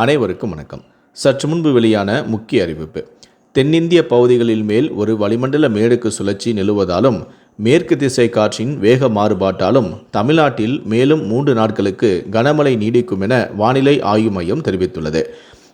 அனைவருக்கும் வணக்கம். சற்று முன்பு வெளியான முக்கிய அறிவிப்பு. தென்னிந்திய பகுதிகளில் மேல் ஒரு வளிமண்டல மேடுக்கு சுழற்சி நிலவுவதாலும் மேற்கு திசை காற்றின் வேக மாறுபாட்டாலும் தமிழ்நாட்டில் மேலும் மூன்று நாட்களுக்கு கனமழை நீடிக்கும் என வானிலை ஆய்வு மையம் தெரிவித்துள்ளது.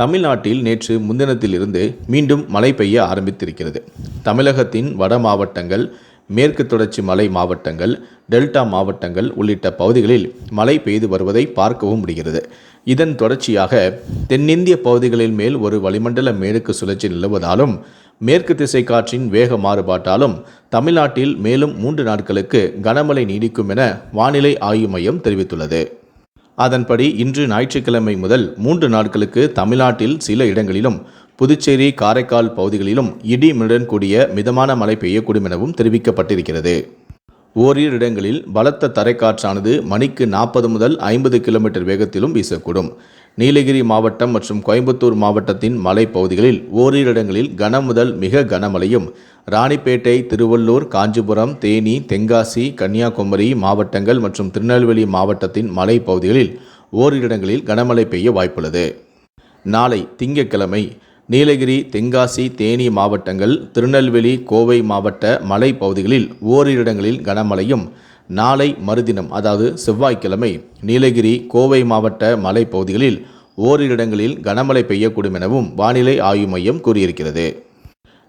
தமிழ்நாட்டில் நேற்று முன்தினத்திலிருந்து மீண்டும் மழை பெய்ய ஆரம்பித்திருக்கிறது. தமிழகத்தின் வட மாவட்டங்கள் மேற்கு தொடர்ச்சி மலை மாவட்டங்கள் டெல்டா மாவட்டங்கள் உள்ளிட்ட பகுதிகளில் மழை பெய்து வருவதை பார்க்கவும் முடிகிறது. இதன் தொடர்ச்சியாக தென்னிந்திய பகுதிகளின் மேல் ஒரு வளிமண்டல மேற்கு சுழற்சி நிலவுவதாலும் மேற்கு திசை காற்றின் வேக மாறுபாட்டாலும் தமிழ்நாட்டில் மேலும் மூன்று நாட்களுக்கு கனமழை நீடிக்கும் என வானிலை ஆய்வு மையம் தெரிவித்துள்ளது. அதன்படி இன்று ஞாயிற்றுக்கிழமை முதல் மூன்று நாட்களுக்கு தமிழ்நாட்டில் சில இடங்களிலும் புதுச்சேரி காரைக்கால் பகுதிகளிலும் இடி மின்னலுடன் கூடிய மிதமான மழை பெய்யக்கூடும் எனவும் தெரிவிக்கப்பட்டிருக்கிறது. ஓரிரு இடங்களில் பலத்த தரைக்காற்றானது மணிக்கு நாற்பது முதல் ஐம்பது கிலோமீட்டர் வேகத்திலும் வீசக்கூடும். நீலகிரி மாவட்டம் மற்றும் கோயம்புத்தூர் மாவட்டத்தின் மலைப்பகுதிகளில் ஓரிரு இடங்களில் கன முதல் மிக கனமழையும். ராணிப்பேட்டை திருவள்ளூர் காஞ்சிபுரம் தேனி தென்காசி கன்னியாகுமரி மாவட்டங்கள் மற்றும் திருநெல்வேலி மாவட்டத்தின் மலைப்பகுதிகளில் ஓரிரு இடங்களில் கனமழை பெய்ய வாய்ப்புள்ளது. நாளை திங்கட்கிழமை நீலகிரி தென்காசி தேனி மாவட்டங்கள் திருநெல்வேலி கோவை மாவட்ட மலைப்பகுதிகளில் ஓரிரு இடங்களில் கனமழையும். நாளை மறுதினம் அதாவது செவ்வாய்க்கிழமை நீலகிரி கோவை மாவட்ட மலைப்பகுதிகளில் ஓரிரு இடங்களில் கனமழை பெய்யக்கூடும் எனவும் வானிலை ஆய்வு மையம் கூறியிருக்கிறது.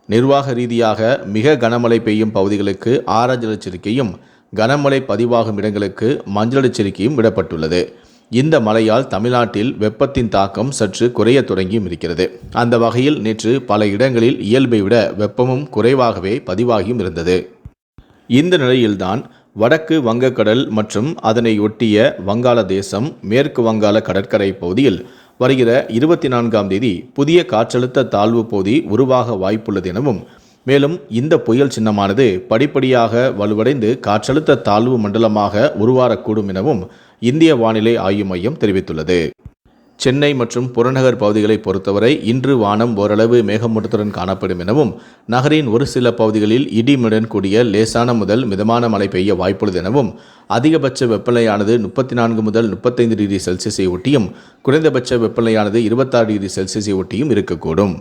நிர்வாக ரீதியாக மிக கனமழை பெய்யும் பகுதிகளுக்கு ஆரஞ்சு எச்சரிக்கையும் கனமழை பதிவாகும் இடங்களுக்கு மஞ்சள் எச்சரிக்கையும் விடப்பட்டுள்ளது. இந்த மழையால் தமிழ்நாட்டில் வெப்பத்தின் தாக்கம் சற்று குறைய தொடங்கியும் இருக்கிறது. அந்த வகையில் நேற்று பல இடங்களில் இயல்பை விட வெப்பமும் குறைவாகவே பதிவாகியும் இருந்தது. இந்த நிலையில்தான் வடக்கு வங்கக்கடல் மற்றும் அதனை ஒட்டிய வங்காளதேசம் மேற்கு வங்காள கடற்கரை பகுதியில் வருகிற இருபத்தி நான்காம் தேதி புதிய காற்றழுத்த தாழ்வு பகுதி உருவாக வாய்ப்புள்ளது எனவும் மேலும் இந்த புயல் சின்னமானது படிப்படியாக வலுவடைந்து காற்றழுத்த தாழ்வு மண்டலமாக உருவாரக்கூடும் எனவும் இந்திய வானிலை ஆய்வு மையம் தெரிவித்துள்ளது. சென்னை மற்றும் புறநகர் பகுதிகளை பொறுத்தவரை இன்று வானம் ஓரளவு மேகமூட்டத்துடன் காணப்படும் எனவும் நகரின் ஒரு சில பகுதிகளில் இடிமுடன் கூடிய லேசான முதல் மிதமான மழை பெய்ய வாய்ப்புள்ளது எனவும் அதிகபட்ச வெப்பநிலையானது முப்பத்தி நான்கு முதல் முப்பத்தைந்து டிகிரி செல்சியஸை ஒட்டியும் குறைந்தபட்ச வெப்பநிலையானது இருபத்தாறு டிகிரி செல்சியஸை ஒட்டியும் இருக்கக்கூடும்.